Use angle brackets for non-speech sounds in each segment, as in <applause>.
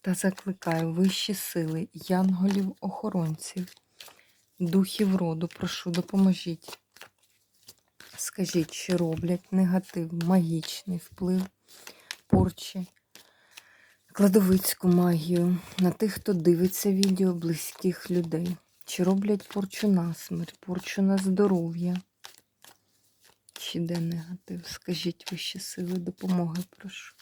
Та закликаю вищі сили, янголів, охоронців, духів роду, прошу, допоможіть. Скажіть, чи роблять негатив, магічний вплив, порчі, кладовицьку магію на тих, хто дивиться відео близьких людей. Чи роблять порчу на смерть, порчу на здоров'я? Чи де негатив? Скажіть вищі сили, допомоги, прошу.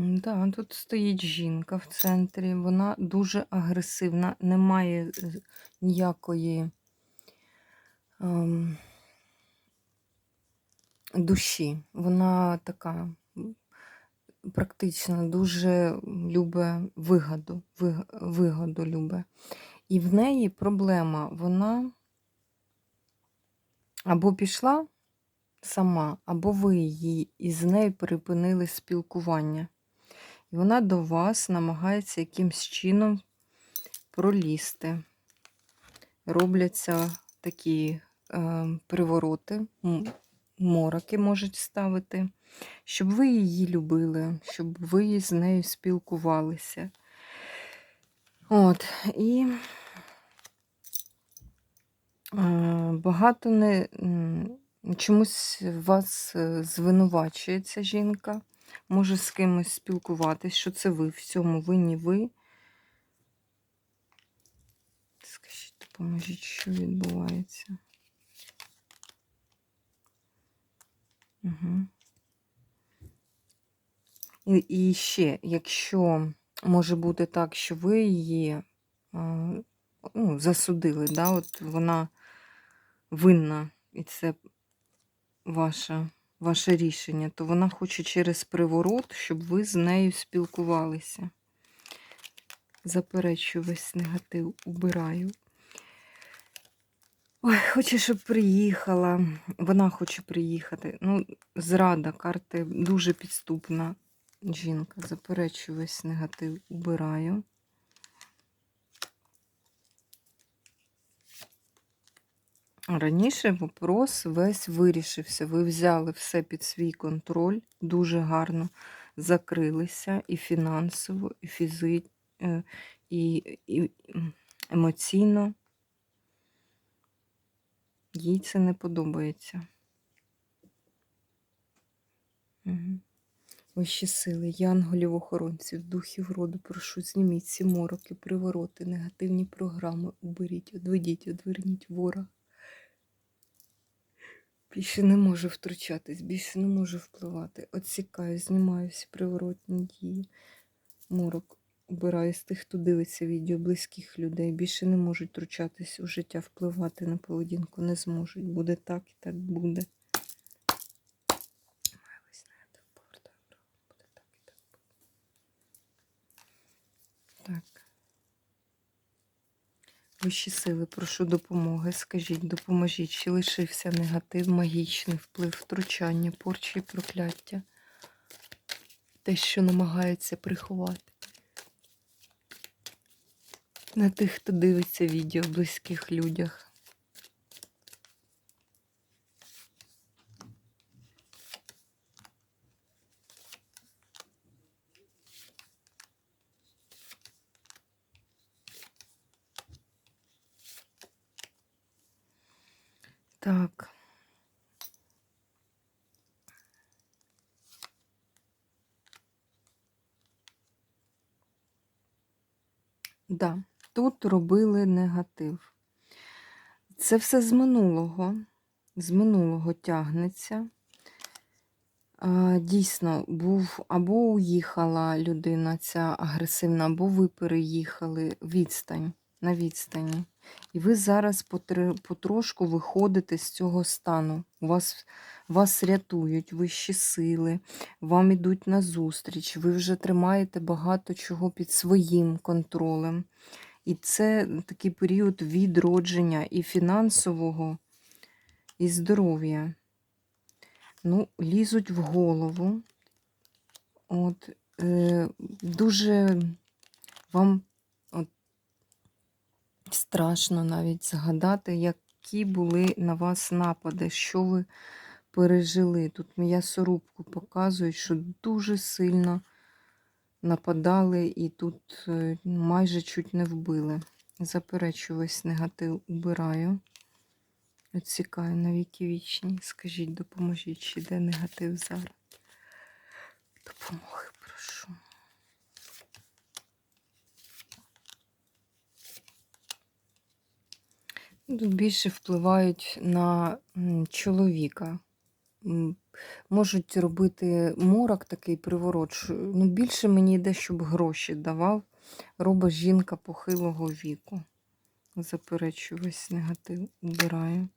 Да, тут стоїть жінка в центрі, вона дуже агресивна, немає е, ніякої ем, душі. Вона така практично дуже любить вигоду, вигоду любить. І в неї проблема, вона або пішла сама, або ви її із нею припинили спілкування. І вона до вас намагається якимсь чином пролізти. Робляться такі е, привороти, мороки можуть ставити, щоб ви її любили, щоб ви з нею спілкувалися. От, і е, багато не чомусь вас е, звинувачується жінка може з кимось спілкуватись, що це ви в цьому винні ви. Скажіть, допоможіть, що відбувається. Угу. І, і ще, якщо може бути так, що ви її ну, засудили, да, от вона винна, і це ваша ваше рішення, то вона хоче через приворот, щоб ви з нею спілкувалися. Заперечую весь негатив, убираю. Ой, хоче, щоб приїхала. Вона хоче приїхати. Ну, зрада, карти дуже підступна жінка. Заперечую весь негатив, убираю. Раніше вопрос весь вирішився. Ви взяли все під свій контроль, дуже гарно закрилися і фінансово, і фізично, е, і, і емоційно. Їй це не подобається. Угу. Вищі сили, янголів, охоронців, духів роду, прошу, зніміть ці мороки, привороти, негативні програми, уберіть, одведіть, одверніть ворога. Більше не можу втручатись, більше не можу впливати. Отсікаю, знімаю всі приворотні дії. Морок обираю з тих, хто дивиться відео близьких людей. Більше не можуть втручатись у життя, впливати на поведінку. Не зможуть. Буде так і так буде. Вищі сили, прошу допомоги. Скажіть, допоможіть, чи лишився негатив, магічний вплив, втручання, порчі і прокляття. Те, що намагається приховати. На тих, хто дивиться відео в близьких людях. Так. Да, тут робили негатив. Це все з минулого. З минулого тягнеться. Дійсно, був або уїхала людина ця агресивна, або ви переїхали відстань, на відстані. І ви зараз потрошку виходите з цього стану. Вас, вас рятують вищі сили, вам ідуть на зустріч, ви вже тримаєте багато чого під своїм контролем. І це такий період відродження і фінансового, і здоров'я. Ну, лізуть в голову. От, е, дуже вам страшно навіть згадати, які були на вас напади, що ви пережили. Тут м'ясорубку показують, що дуже сильно нападали і тут е, майже чуть не вбили. Заперечу весь негатив убираю. Відсікаю на віки вічні. Скажіть, допоможіть, чи де негатив зараз. Допомоги прошу. Тут більше впливають на чоловіка. Можуть робити морок такий приворот. Ну, більше мені йде, щоб гроші давав. Робить жінка похилого віку. Заперечу весь негатив, убираю.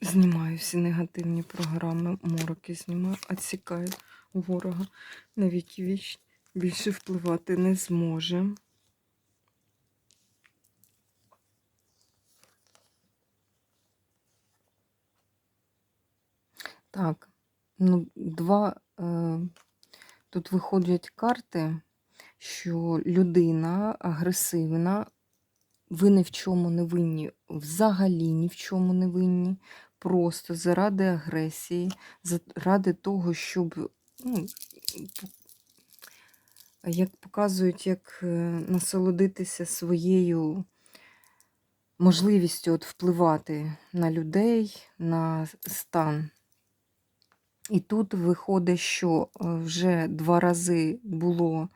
Знімаю всі негативні програми, мороки знімаю, відсікаю ворога на віки вічні. Більше впливати не зможе. Так, ну, два. Е, тут виходять карти, що людина агресивна, ви ні в чому не винні, взагалі ні в чому не винні. Просто заради агресії, заради того, щоб, ну, як показують, як е, насолодитися своєю можливістю от впливати на людей, на стан. І тут виходить, що е, вже два рази було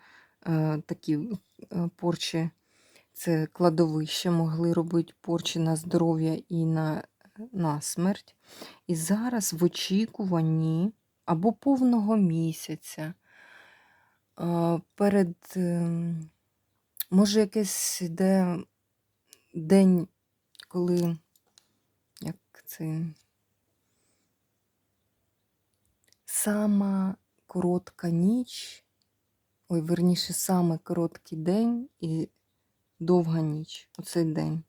е, такі е, порчі, це кладовище, могли робити порчі на здоров'я і на, на смерть. І зараз в очікуванні або повного місяця, е, перед, е, може, якийсь йде день, коли як це. Сама коротка ніч, ой, верніше, саме короткий день і довга ніч. Оцей день.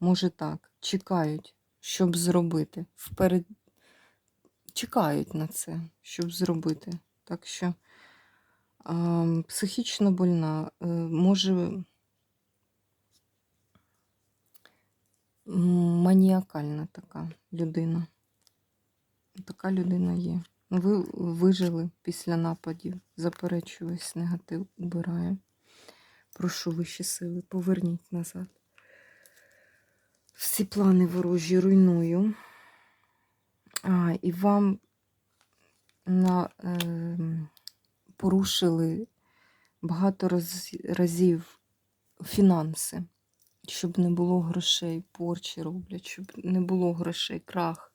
Може так, чекають, щоб зробити. Вперед чекають на це, щоб зробити. Так що а, психічно больна, е, може маніакальна така людина. Така людина є. Ви вижили після нападів. Заперечую весь негатив, убираю. Прошу вищі сили, поверніть назад. Всі плани ворожі руйную. А, і вам на, е, порушили багато раз, разів фінанси, щоб не було грошей, порчі роблять, щоб не було грошей, крах.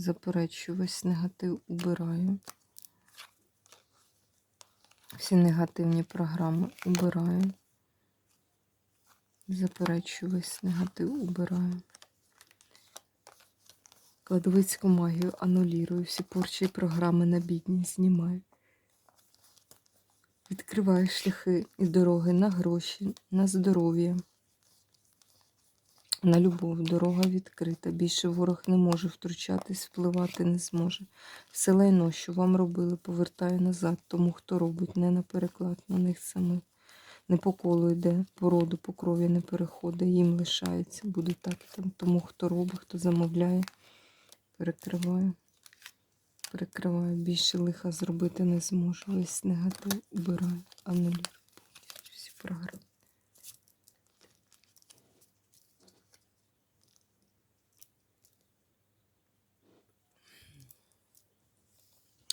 Заперечую, весь негатив убираю. Всі негативні програми убираю. Заперечую, весь негатив убираю. Кладовицьку магію анулірую, всі порчі програми на бідність знімаю. Відкриваю шляхи і дороги на гроші, на здоров'я. На любов дорога відкрита. Більше ворог не може втручатись, впливати не зможе. Все лайно, що вам робили, повертаю назад, тому хто робить, не на переклад на них самих. Не по колу йде, по роду, по крові не переходить, їм лишається. Буде так. там. Тому хто робить, хто замовляє, перекриваю. Перекриваю. Більше лиха зробити не зможу. Весь негатив убираю, анулюю. Всі програми.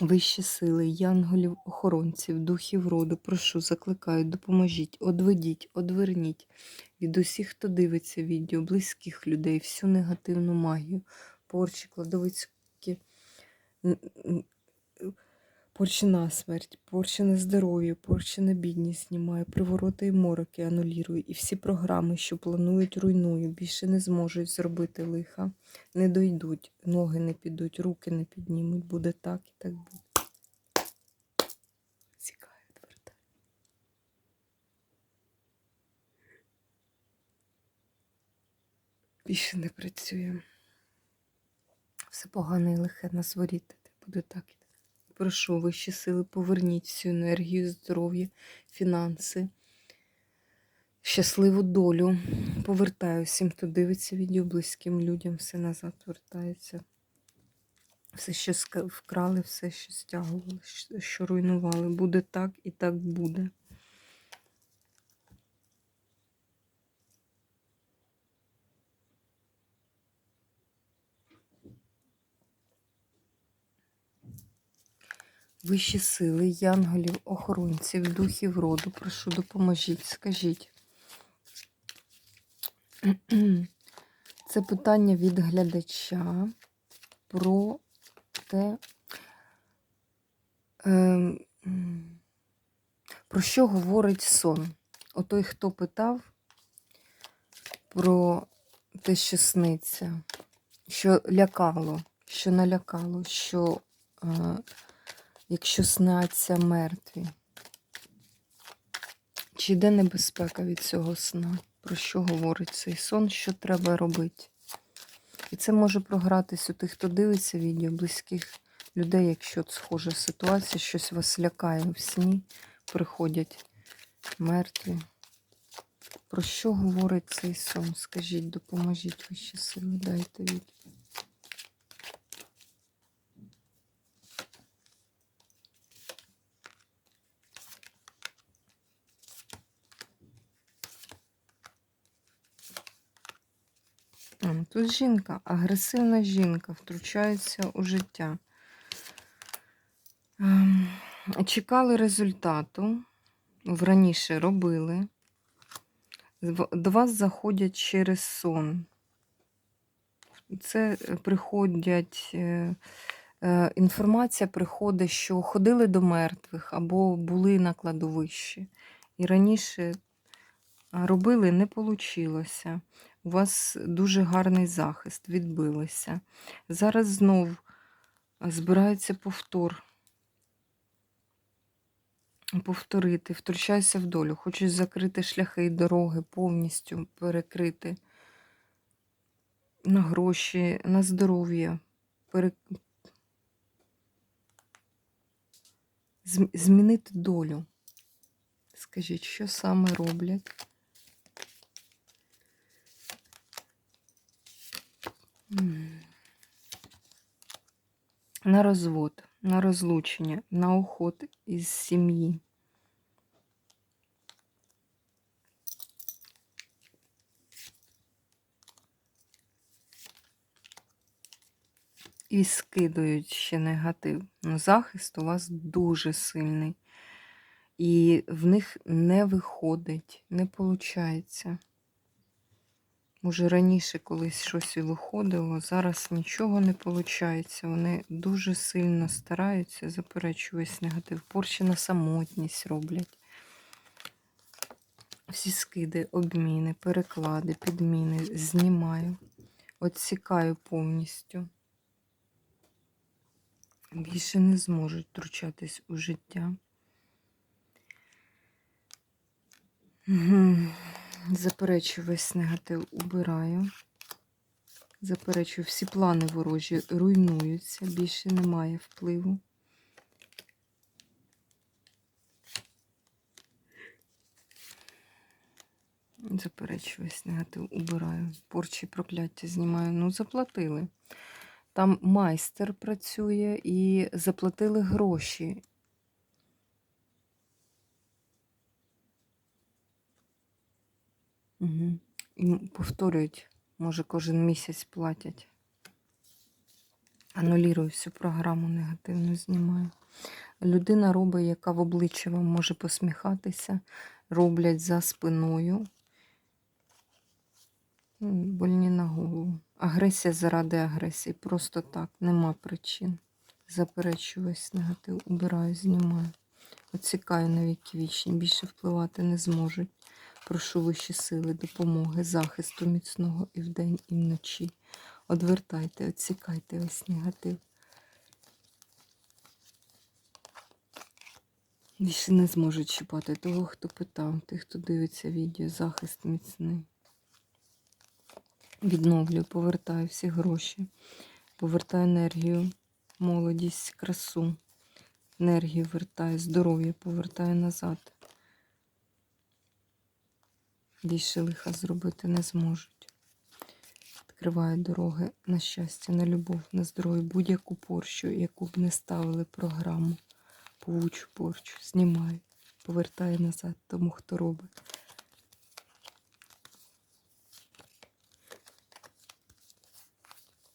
Вищі сили, янголів, охоронців, духів роду, прошу, закликаю, допоможіть, одведіть, одверніть від усіх, хто дивиться відео, близьких людей, всю негативну магію, порчі, кладовицькі, порчі на смерть, порчі здоров'я, порчі на бідність знімаю, привороти і мороки анулірую, і всі програми, що планують, руйную, більше не зможуть зробити лиха, не дойдуть, ноги не підуть, руки не піднімуть, буде так і так буде. Цікає, відвертає. Більше не працює. Все погане і лихе на зворіти. Буде так і так. Прошу вищі сили, поверніть всю енергію, здоров'я, фінанси, щасливу долю. Повертаю всім, хто дивиться відео, близьким людям, все назад вертається. Все, що вкрали, все, що стягували, що руйнували. Буде так і так буде. Вищі сили, янголів, охоронців, духів роду, прошу, допоможіть, скажіть. <clears throat> Це питання від глядача про те, ем, про що говорить сон. Отой, хто питав про те, що сниться, що лякало, що налякало, що е, якщо сняться мертві. Чи йде небезпека від цього сна? Про що говорить цей сон? Що треба робити? І це може програтись у тих, хто дивиться відео, близьких людей, якщо схожа ситуація, щось вас лякає в сні, приходять мертві. Про що говорить цей сон? Скажіть, допоможіть вищі сили, дайте відповідь. Тут жінка, агресивна жінка втручається у життя. Ем, Чекали результату, раніше робили. До вас заходять через сон. Це е, приходять, е, е, інформація приходить, що ходили до мертвих або були на кладовищі. І раніше робили, не вийшло. У вас дуже гарний захист, відбилося. Зараз знов збирається повтор. Повторити, втручайся в долю. Хочуть закрити шляхи і дороги, повністю перекрити на гроші, на здоров'я. Пере... Змінити долю. Скажіть, що саме роблять? На розвод, на розлучення, на уход із сім'ї. І скидують ще негатив. Ну, захист у вас дуже сильний. І в них не виходить, не виходить. Може, раніше колись щось і виходило, зараз нічого не виходить. Вони дуже сильно стараються, заперечую весь негатив. Порчі на самотність роблять. Всі скиди, обміни, переклади, підміни знімаю, відсікаю повністю. Більше не зможуть втручатись у життя. Мгм. Заперечую весь негатив, убираю. Заперечую, всі плани ворожі руйнуються, більше немає впливу. Заперечую весь негатив, убираю. Порчі прокляття знімаю. Ну, заплатили. Там майстер працює і заплатили гроші. Угу. Повторюють, може, кожен місяць платять. Анулірую всю програму негативну знімаю. Людина робить, яка в обличчя вам може посміхатися, роблять за спиною. Больні на голову. Агресія заради агресії. Просто так, нема причин. Заперечую весь негатив, убираю, знімаю. Оцікаю на віки вічні, більше впливати не зможуть. Прошу вищі сили, допомоги, захисту міцного і вдень, і вночі. Одвертайте, відсікайте весь негатив. Більше не зможуть чіпати того, хто питав, тих, хто дивиться відео, захист міцний. Відновлюю, повертаю всі гроші, повертаю енергію, молодість, красу, енергію вертаю, здоров'я повертаю назад. Більше лиха зробити не зможуть. Відкриваю дороги на щастя, на любов, на здоров'я, будь-яку порчу, яку б не ставили програму, павучу порчу, знімаю, повертаю назад тому, хто робить.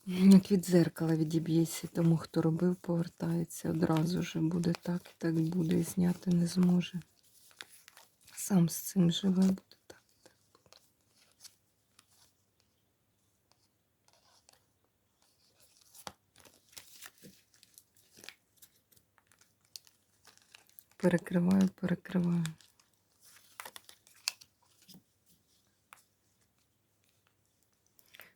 Як від зеркала відіб'ється, тому хто робив, повертається одразу ж. Буде так, і так буде, і зняти не зможе. Сам з цим живе буде так. і так буде. Перекриваю, перекриваю.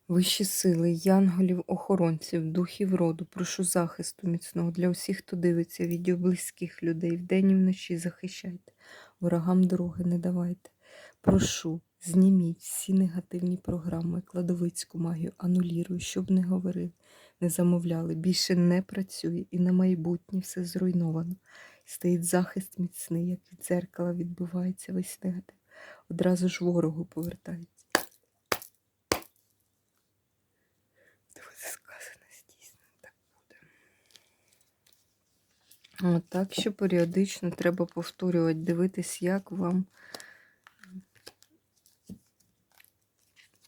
Вищі сили, янголів, охоронців, духів роду, прошу захисту міцного для усіх, хто дивиться, відео близьких людей, вдень і вночі захищайте, ворогам дороги не давайте. Прошу, зніміть всі негативні програми, кладовицьку магію, анулірую, щоб не говорив, не замовляли, більше не працює і на майбутнє все зруйновано. Стоїть захист міцний, як від дзеркала відбивається весь негатив. Одразу ж ворогу повертається. Це сказано дійсно так буде. От так що періодично треба повторювати, дивитись, як вам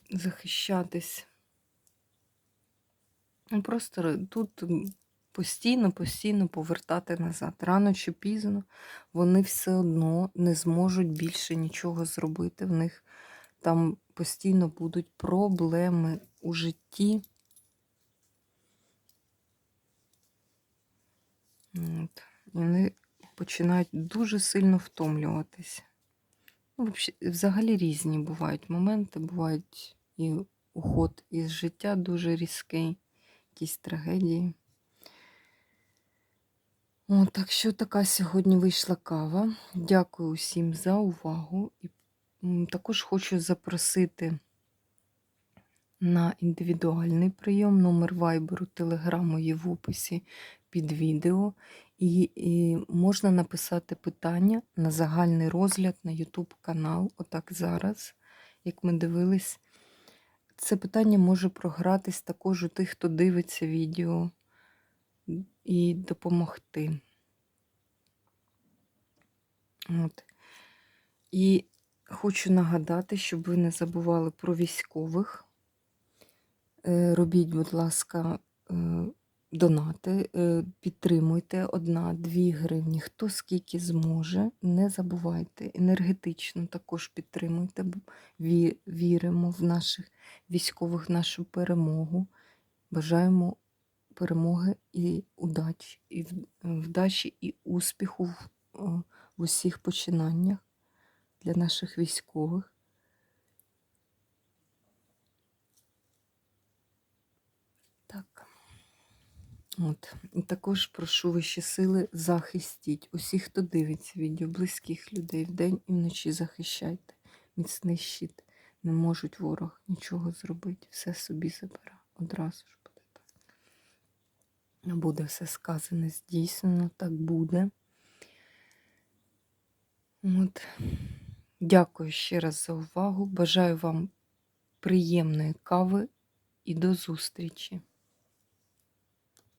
захищатись. Ну, Просто тут м, постійно, постійно повертати назад. Рано чи пізно вони все одно не зможуть більше нічого зробити. В них там постійно будуть проблеми у житті. От. І вони починають дуже сильно втомлюватися. Ну, Взагалі різні бувають моменти, бувають і уход із життя дуже різкий, якісь трагедії. О, так що така сьогодні вийшла кава. Дякую усім за увагу. І також хочу запросити на індивідуальний прийом. Номер вайберу, телеграму є в описі під відео. І, і можна написати питання на загальний розгляд на YouTube канал. Отак зараз, як ми дивились. Це питання може програтись також у тих, хто дивиться відео, і допомогти. От. І хочу нагадати, щоб ви не забували про військових. Е, Робіть, будь ласка, е, донати, е, підтримуйте одна-дві гривні. Хто скільки зможе, не забувайте. Енергетично також підтримуйте. Віримо в наших військових, нашу перемогу. Бажаємо перемоги і удачі, і вдачі і успіху в, е, в усіх починаннях для наших військових. Так. От. І також прошу вищі сили, захистіть усіх, хто дивиться відео, близьких людей вдень і вночі захищайте. Міцний щит. Не можуть ворог нічого зробити. Все собі забира. Одразу ж. Буде все сказане, здійснено, так буде. От. Дякую ще раз за увагу. Бажаю вам приємної кави і до зустрічі!